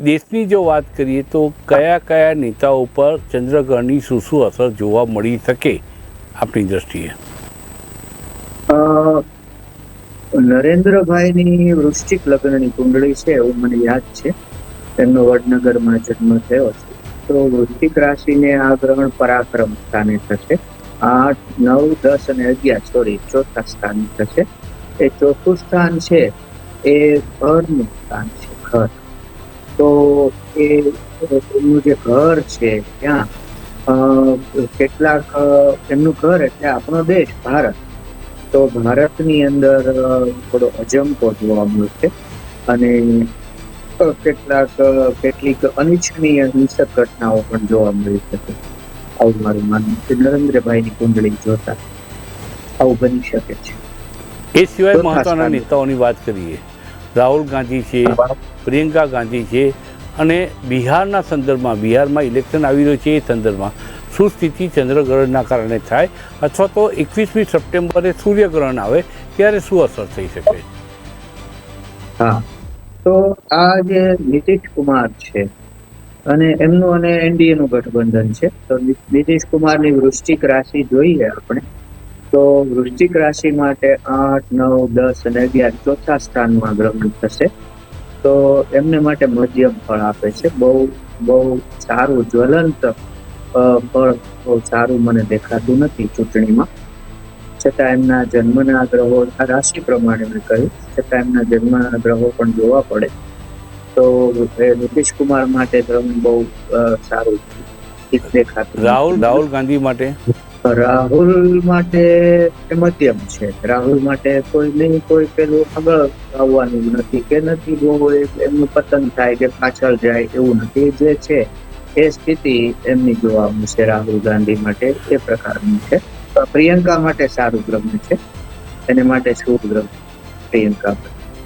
દેશની જો વાત કરીએ તો કયા કયા નેતાઓ પર ચંદ્રગ્રહણની શું શું અસર જોવા મળી શકે આપણી દ્રષ્ટિએ? નરેન્દ્રભાઈની વૃશ્ચિક લગ્નની કુંડળી છે એવું મને યાદ છે. તેમનો વડનગરમાં જન્મ થયો છે. તો વૃશ્ચિક રાશિને આ ગ્રહણ પરાક્રમ સ્થાને થશે. આઠ, નવ, દસ અને અગિયાર, સોરી, ચોથા સ્થાને થશે. એ ચોથું સ્થાન છે, એ ઘરનું સ્થાન છે, ઘર. તો એ એમનું જે ઘર છે ત્યાં કેટલાક એમનું ઘર એટલે આપણો દેશ ભારત. તો ભારતની અંદર થોડો અજંપો જોવા મળશે. અને કેટલાક કેટલીક અનિચ્છનીય હિંસક ઘટનાઓ પણ જોવા મળી શકે. આવું મારું માનવું છે. નરેન્દ્રભાઈની કુંડળી જોતા આવું બની શકે છે. એ સિવાય મહત્વના. નેતાઓની વાત કરીએ. રાહુલ ગાંધી છે, પ્રિયંકા ગાંધી છે અને બિહારના સંદર્ભમાં, બિહારમાં ઇલેક્શન આવી રહ્યું છે એ સંદર્ભમાં શું સ્થિતિ ચંદ્રગ્રહણના કારણે થાય અથવા તો એકવીસમી સપ્ટેમ્બરે સૂર્યગ્રહણ આવે, ત્યારે શું અસર થઈ શકે? હા. તો આ જે નીતિશ કુમાર છે અને એમનું અને એનડીએ નું ગઠબંધન છે, તો નીતિશ કુમારની વૃશ્ચિક રાશિ જોઈએ આપણે. તો વૃશ્ચિક રાશિ માટે આઠ, નવ, દસ અને અગિયાર ચોથા સ્થાનમાં ગ્રહણ થશે. તો એમને માટે મધ્યમ ફળ આપે છે. બહુ બહુ સારું જ્વલંત ફળ બહુ સારું મને દેખાતું નથી ચૂંટણીમાં. છતાં એમના જન્મના ગ્રહો, આ રાશિ પ્રમાણે મેં કહ્યું. છતાં એમના જન્મના ગ્રહો પણ જોવા પડે. તો એ નીતિશ કુમાર માટે ગ્રહણ બહુ સારું દેખાતું રાહુલ રાહુલ ગાંધી માટે? રાહુલ માટે મધ્યમ છે. રાહુલ માટે કોઈ નહીં, કોઈ પેલું આગળ આવવાનું નથી કે નથી એ- એમનું પતન થાય કે પાછળ જાય એવું નથી. જે છે એ સ્થિતિ એમની જોવા મળશે રાહુલ ગાંધી માટે એ પ્રકારની છે. પ્રિયંકા માટે સારું ગ્રહ છે. એને માટે શુભ ગ્રહ પ્રિયંકા